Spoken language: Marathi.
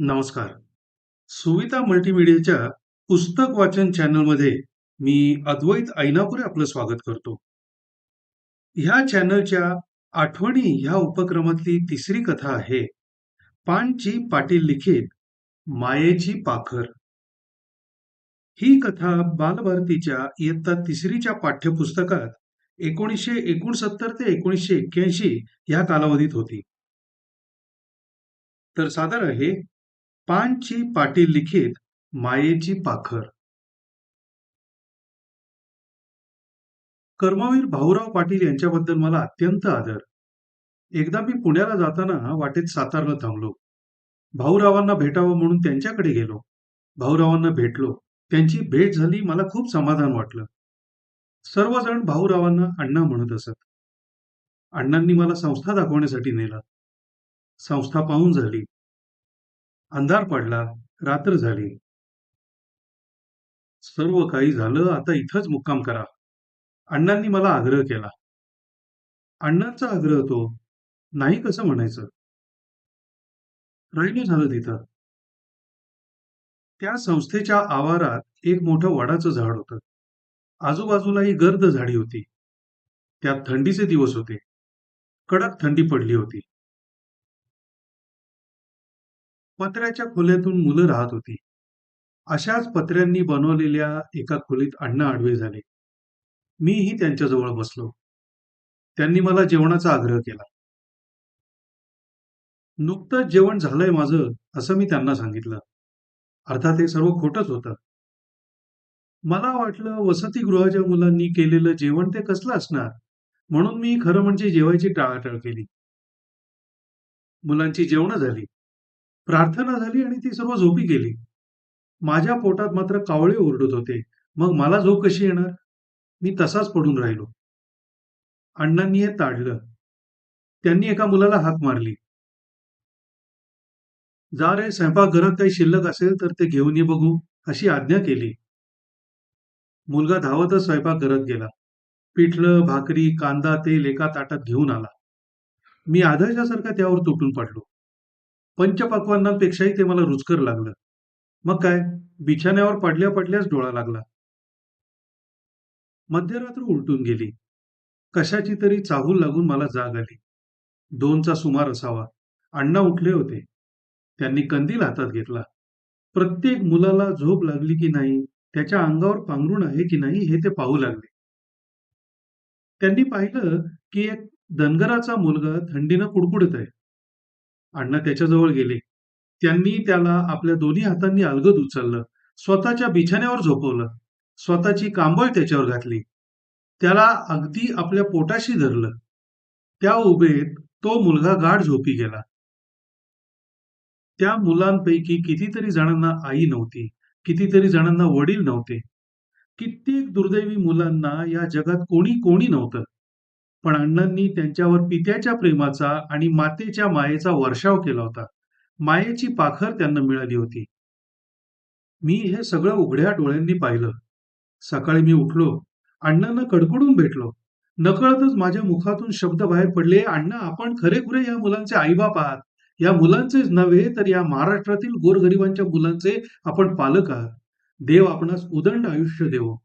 नमस्कार. सुविता मल्टीमीडियाच्या पुस्तक वाचन चॅनलमध्ये मी अद्वैत ऐनापुरे आपलं स्वागत करतो. ह्या चॅनलच्या आठवणी ह्या उपक्रमातली तिसरी कथा आहे पानची पाटील लिखित मायेची पाखर. ही कथा बालभारतीच्या इयत्ता तिसरीच्या पाठ्यपुस्तकात एकोणीसशे एकोणसत्तर ते एकोणीसशे एक्क्याऐंशी ह्या कालावधीत होती. तर सादर आहे पानची पाटील लिखित मायेची पाखर. कर्मवीर भाऊराव पाटील यांच्याबद्दल मला अत्यंत आदर. एकदा मी पुण्याला जाताना वाटेत सातारला थांबलो. भाऊरावांना भेटावं म्हणून त्यांच्याकडे गेलो. भाऊरावांना भेटलो. त्यांची भेट झाली मला खूप समाधान वाटलं. सर्वजण भाऊरावांना अण्णा म्हणत असत. अण्णांनी मला संस्था दाखवण्यासाठी नेलं. संस्था पाहून झाली. अंधार पडला, रात्र झाली. सर्व काही झालं, आता इथंच मुक्काम करा. अण्णांनी मला आग्रह केला. अण्णांचा आग्रह तो, नाही कसं म्हणायचं. राहिलो झालं तिथं. त्या संस्थेच्या आवारात एक मोठं वडाचं झाड होतं. आजूबाजूलाही गर्द झाडी होती. त्यात थंडीचे दिवस होते. कडक थंडी पडली होती. पत्र्याच्या खोल्यातून मुलं राहत होती. अशाच पत्र्यांनी बनवलेल्या एका खोलीत अण्णा आडवे झाले. मीही त्यांच्याजवळ बसलो. त्यांनी मला जेवणाचा आग्रह केला. नुकतंच जेवण झालंय माझं, असं मी त्यांना सांगितलं. अर्थात हे सर्व खोटच होतं. मला वाटलं वसतिगृहाच्या मुलांनी केलेलं जेवण ते कसलं असणार, म्हणून मी खरं म्हणजे जेवायची टाळाटाळ केली. मुलांची जेवणं झाली. प्रार्थना झाली आणि ती सर्व झोपी गेली. माझ्या पोटात मात्र कावळे ओरडत होते. मग मला झोप कशी येणार? मी तसाच पडून राहिलो. अण्णांनी हे ताडलं. त्यांनी एका मुलाला हाक मारली. जा रे स्वयंपाकघरात काही शिल्लक असेल तर ते घेऊन ये बघू, अशी आज्ञा केली. मुलगा धावतच स्वयंपाकघरात गेला. पिठलं, भाकरी, कांदा, तेल एका ताटात घेऊन आला. मी आदर्शासारखा त्यावर तुटून पडलो. पंचपक्वांनापेक्षाही ते मला रुचकर लागलं. मग काय, बिछाण्यावर पडल्या पडल्याच डोळा लागला. मध्यरात्र उलटून गेली. कशाची तरी चाहूल लागून मला जाग आली. दोनचा सुमार असावा. अण्णा उठले होते. त्यांनी कंदील हातात घेतला. प्रत्येक मुलाला झोप लागली की नाही, त्याच्या अंगावर पांघरूण आहे की नाही हे ते पाहू लागले. त्यांनी पाहिलं की एक दनगराचा मुलगा थंडीनं कुडकुडत आहे. अण्णा त्याच्याजवळ गेले. त्यांनी त्याला आपल्या दोन्ही हातांनी अलगद उचललं. स्वतःच्या बिछाण्यावर झोपवलं. स्वतःची कांबळ त्याच्यावर घातली. त्याला अगदी आपल्या पोटाशी धरलं. त्या उभेत तो मुलगा गाढ झोपी गेला. त्या मुलांपैकी कितीतरी जणांना आई नव्हती. कितीतरी जणांना वडील नव्हते. कित्येक दुर्दैवी मुलांना या जगात कोणी कोणी नव्हतं. पण अण्णांनी त्यांच्यावर पित्याच्या प्रेमाचा आणि मातेच्या मायेचा वर्षाव केला होता. मायेची पाखर त्यांना मिळाली होती. मी हे सगळं उघड्या डोळ्यांनी पाहिलं. सकाळी मी उठलो. अण्णांना कडकडून भेटलो. नकळतच माझ्या मुखातून शब्द बाहेर पडले, अण्णा आपण खरेखुरे या मुलांचे आईबाप आहात. या मुलांचेच नव्हे तर या महाराष्ट्रातील गोरगरिबांच्या मुलांचे आपण पालक आहात. देव आपणास उदंड आयुष्य देवो.